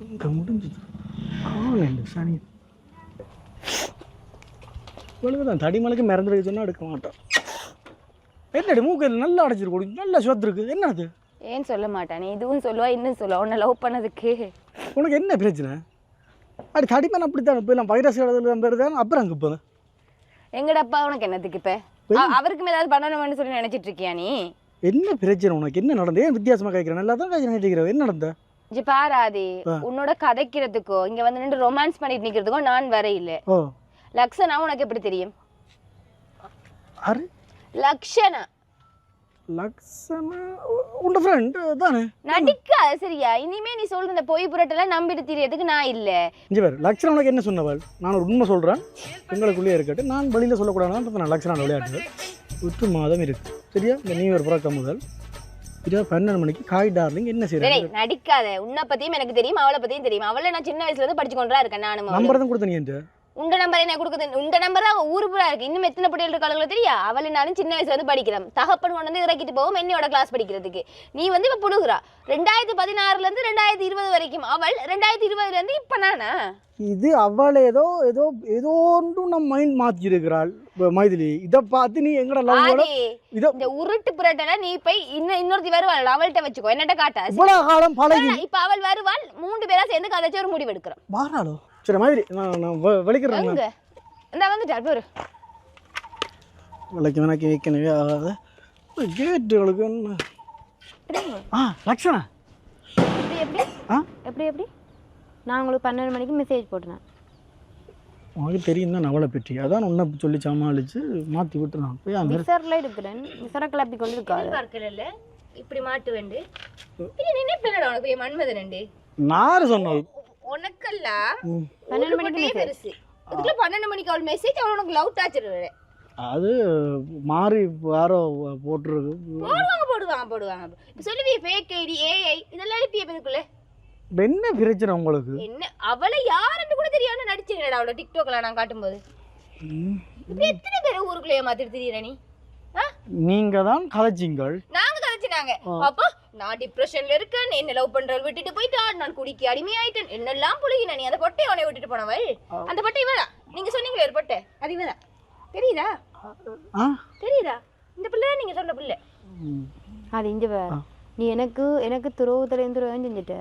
இங்கே முடிஞ்சுது. காணல சனி. இவளுக்கு தான் தடிமலுக்கு மறந்துடுக்க சொன்னால் எடுக்க மாட்டான். என்னடி மூக்கையில் நல்லா அடைச்சிருக்கு நல்லா சொத்துருக்கு என்ன அது ஏன் சொல்ல மாட்டானே? இதுவும் சொல்லுவா இன்னும் சொல்லுவா. உன்னை லவ் பண்ணதுக்கு. உனக்கு என்ன பிரச்சனை? அடி தடிமன் அப்படி தான் இப்போ எல்லாம் வைரஸ் தான் அப்புறம் அங்கே இப்போ எங்கடப்பா உனக்கு என்னத்துக்கு இப்ப? அ- அவருக்கும் ஏதாவது பண்ணணும்னு சொல்லி நினைச்சிட்டு இருக்கியா நீ? என்ன பிரச்சனை உனக்கு? என்ன நடந்தது ஏன் வித்தியாசமாக கேட்குறேன் நல்லா தான் கேட்குறேன் என்ன நடந்த? இங்க பாராதி உன்னோட கதைக்கிறதுக்கோ இங்க வந்து நின்று ரொமான்ஸ் பண்ணிட்டு நிக்கிறதுக்கோ நான் வரையில ஓ. லக்ஷனா உனக்கு எப்படி தெரியும்? லக்ஷனா. லக்ஷனா உண்ட ஃப்ரெண்ட் தானே? நடிக்காத சரியா? இனிமே நீ சொல்ற இந்த பொய் புரட்டெல்லாம் நம்பிட்டு தெரியறதுக்கு நான் இல்ல. இங்கே பேர் லக்ஷனா உனக்கு என்ன சொன்னவள் நான் ஒரு உண்மை சொல்கிறேன் எங்களுக்குள்ளேயே இருக்கட்டும். நான் வெளியில் சொல்லக்கூடாதுன்னு நான் லக்ஷனா விளையாட்டு உற்று மாதம் இருக்கு. சரியா? இந்த நியூ இயர் பிறக்க முதல். இரவு பன்னெண்டு மணிக்கு காய் டார்லிங் என்ன செய்யறேன் நடிக்காத உன்னை பத்தியும் எனக்கு தெரியும் அவளை பத்தியும் தெரியும் அவளை நான் சின்ன வயசுல இருந்து படிச்சு கொண்டா இருக்கேன் நானும். நம்பர் தான் கொடுத்த நீ. உண்ட நம்பர் என்ன கொடுக்குது? உண்ட நம்பர் தான் ஊரு பூரா இருக்கு. இன்னும் எத்தனை பட்டியல் இருக்காளுங்களோ தெரியா? அவளுனாலும் சின்ன வயசுல இருந்து படிக்கிறோம் தகப்பன் கொண்டு வந்து இறக்கிட்டு போவோம் என்னையோட கிளாஸ் படிக்கிறதுக்கு. நீ வந்து இப்ப புடுகுறா ரெண்டாயிரத்தி பதினாறுல இருந்து ரெண்டாயிரத்தி இருபது வரைக்கும். அவள் ரெண்டாயிரத்தி இருபதுல இருந்து இப்ப நானா? இது அவள் ஏதோ ஏதோ ஏதோ ஒன்றும் நம்ம மைண்ட் மாற்றி இருக்கிறாள் மைதிலி. இதை பார்த்து நீ எங்கட இதை இந்த உருட்டு புரட்டல நீ போய் இன்னும் இன்னொருத்தி வருவாள். அவள்கிட்ட வச்சுக்கோ. என்னட்ட காட்டா? இவ்வளோ காலம் பழகி இப்ப அவள் வருவாள். மூன்று பேரா சேர்ந்து கதைச்சு ஒரு முடிவு எடுக்கிறோம். வாராளோ? சரி மாதிரி நான் நான் வெ- வெளிக்கிறேன் எங்க இந்த வந்துட்டார் பாரு விளக்கி விளக்கி வைக்கணுவே ஆகாத கேட்டுகளுக்கு ஆ லக்ஷணா எப்படி எப்படி? ஆ? எப்படி எப்படி? நான் உங்களுக்கு பன்னெண்டு மணிக்கு மெசேஜ் போட்டேன் உனக்கு தெரியும் தான் அவளை பற்றி. அதான் உன்னை சொல்லி சமாளித்து மாற்றி விட்டுறான். போய் அந்த விசரில் இருக்கிறேன் விசர கிளப்பி கொண்டு இருக்காரு பார்க்கல இப்படி மாட்டு வேண்டு. இது நினைப்பேனடா உனக்கு? பெரிய மன்மதனண்டு நார் சொன்னது ம். பன்னெண்டு மணிக்கு ஊருப்பட்டே பெருசு. இதுக்குள்ள பன்னெண்டு மணிக்கு அவள் மெசேஜ் அவள் உனக்கு லவ் டாச்சர் அது மாறி யாரோ போட்டிருக்கு. போடுவாங்க போடுவாங்க போடுவாங்க. இப்ப சொல்லுவிய ஃபேக் ஐடி ஏஐ இதெல்லாம் எழுப்பிய இதுக்குள்ள என்ன பிரச்சனை உங்களுக்கு? என்ன அவளை யாருன்னு கூட தெரியாம நடிச்சிருக்கா அவளை டிக்டாக்ல நான் காட்டும்போது. எத்தனை பேர் ஊருக்குள்ள ஏமாத்திட்டு திரியற நீ? நீங்க தான் கதைச்சிங்கள் நாங்க கதைச்சினாங்க அப்போ நான் டிப்ரெஷன்ல இருக்கேன் என்ன லவ் பண்றவள் விட்டுட்டு போயிட்டான் நான் குடிக்க அடிமையாயிட்டேன் என்னெல்லாம் புழுகின நீ அந்த பொட்டை அவனை விட்டுட்டு போனவள்? அந்த பொட்டை இவளா? நீங்க சொன்னீங்களே ஒரு பொட்டை. அது இவளா? தெரியுதா? ஆ. தெரியுதா? இந்த பிள்ளை தான் நீங்க சொன்ன பிள்ளை. அது இங்கே வேற நீ எனக்கு எனக்கு துரோகத்துலேருந்து துரோகம் செஞ்சுட்ட.